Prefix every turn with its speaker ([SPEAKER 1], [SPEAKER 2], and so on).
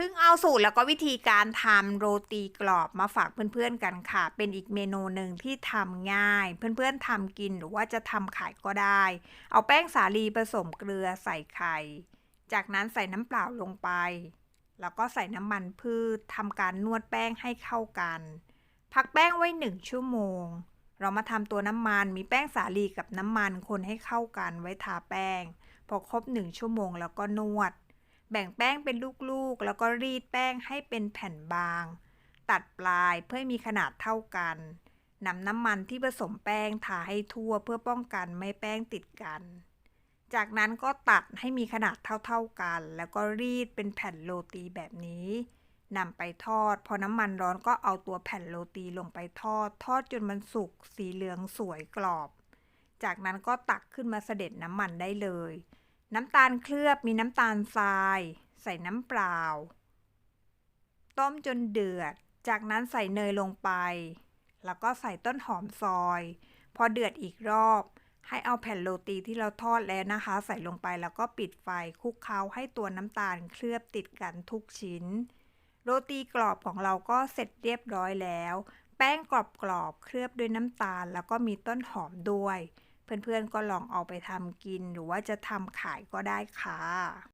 [SPEAKER 1] เพิ่งเอาสูตรแล้วก็วิธีการทำโรตีกรอบมาฝากเพื่อนๆกันค่ะ เป็นอีกเมนูหนึ่งที่ทำง่าย เพื่อนๆทำกินหรือว่าจะทำขายก็ได้ เอาแป้งสาลีผสมเกลือใส่ไข่ จากนั้นใส่น้ำเปล่าลงไป แล้วก็ใส่น้ำมันพืชทำการนวดแป้งให้เข้ากัน พักแป้งไว้หนึ่งชั่วโมง เรามาทำตัวน้ำมันมีแป้งสาลีกับน้ำมันคนให้เข้ากันไว้ทาแป้ง พอครบหนึ่งชั่วโมงแล้วก็นวด แบ่งแป้งเป็นลูกๆ แล้วก็รีดแป้งให้เป็นแผ่นบาง ตัดปลายเพื่อมีขนาดเท่ากันนำน้ำมันที่ผสมแป้งทาให้ทั่วเพื่อป้องกันไม่แป้งติดกัน จากนั้นก็ตัดให้มีขนาดเท่าๆกัน แล้วก็รีดเป็นแผ่นโรตีแบบนี้นำไปทอด พอน้ำมันร้อนก็เอาตัวแผ่นโรตีลงไปทอด ทอดจนมันสุกสีเหลืองสวยกรอบ จากนั้นก็ตักขึ้นมาเสด็จน้ำมันได้เลย น้ำตาลเคลือบมีน้ำตาลทราย ใส่น้ำเปล่า ต้มจนเดือด จากนั้นใส่เนยลงไป แล้วก็ใส่ต้นหอมซอย พอเดือดอีกรอบ ให้เอาแผ่นโรตีที่เราทอดแล้วนะคะ ใส่ลงไปแล้วก็ปิดไฟคลุกเคล้าให้ตัวน้ำตาลเคลือบติดกันทุกชิ้น โรตีกรอบของเราก็เสร็จเรียบร้อยแล้ว แป้งกรอบๆเคลือบด้วยน้ำตาล แล้วก็มีต้นหอมด้วย เพื่อนๆก็ลองเอาไปทำกินหรือว่าจะทำขายก็ได้ค่ะ